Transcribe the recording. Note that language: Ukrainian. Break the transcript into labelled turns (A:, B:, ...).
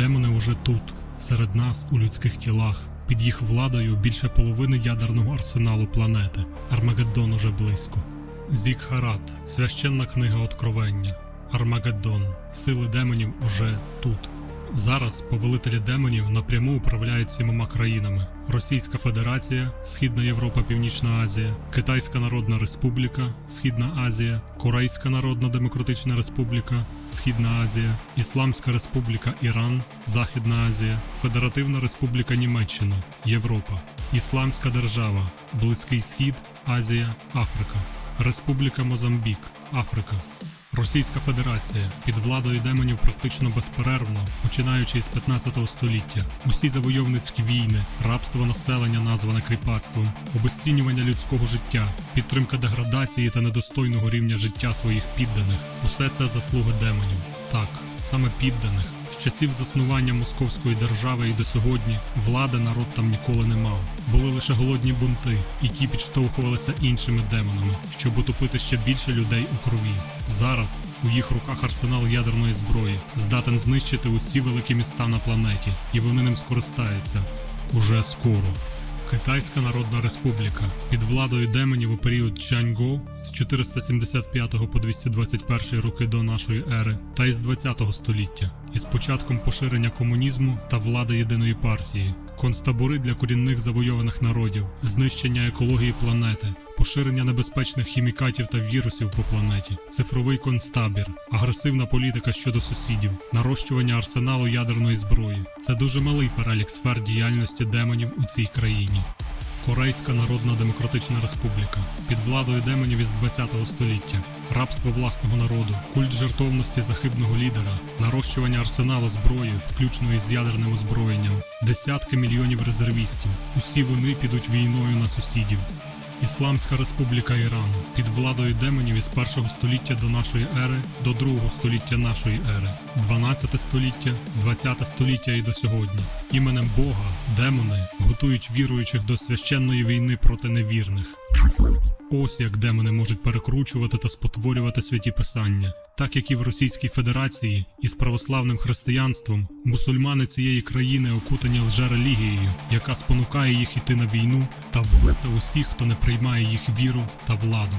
A: Демони уже тут, серед нас, у людських тілах. Під їх владою більше половини ядерного арсеналу планети. Армагеддон уже близько. Зікхарат, священна книга Откровення. Армагеддон, сили демонів уже тут. Зараз повелителі демонів напряму управляють сімома країнами: Російська Федерація, Східна Європа, Північна Азія, Китайська Народна Республіка, Східна Азія, Корейська Народна Демократична Республіка, Східна Азія, Ісламська Республіка Іран, Західна Азія, Федеративна Республіка Німеччина, Європа, Ісламська держава, Близький Схід, Азія, Африка, Республіка Мозамбік, Африка. Російська Федерація під владою демонів практично безперервно, починаючи з 15 століття. Усі завойовницькі війни, рабство населення, назване кріпацтвом, обесцінювання людського життя, підтримка деградації та недостойного рівня життя своїх підданих усе це заслуги демонів. Так, саме підданих. З часів заснування московської держави і до сьогодні влади народ там ніколи не мав. Були лише голодні бунти, і ті підштовхувалися іншими демонами, щоб утопити ще більше людей у крові. Зараз у їх руках арсенал ядерної зброї здатен знищити усі великі міста на планеті, і вони ним скористаються уже скоро. Китайська Народна Республіка. Під владою демонів у період Чаньго з 475 по 221 роки до нашої ери та із 20 століття. Із початком поширення комунізму та влади єдиної партії, концтабори для корінних завойованих народів, знищення екології планети, поширення небезпечних хімікатів та вірусів по планеті, цифровий концтабір, агресивна політика щодо сусідів, нарощування арсеналу ядерної зброї це дуже малий перелік сфер діяльності демонів у цій країні. Корейська Народна Демократична Республіка під владою демонів із 20 століття, рабство власного народу, культ жертовності захибного лідера, нарощування арсеналу зброї, включно із ядерним озброєнням, десятки мільйонів резервістів. Усі вони підуть війною на сусідів. Ісламська Республіка Іран під владою демонів із першого століття до нашої ери до другого століття нашої ери, 12 століття, 20 століття і до сьогодні. Іменем Бога демони готують віруючих до священної війни проти невірних. Ось як демони можуть перекручувати та спотворювати святі писання, так як і в Російській Федерації із православним християнством, мусульмани цієї країни окутані лжерелігією, яка спонукає їх іти на війну та вбити усіх, хто не приймає їх віру та владу.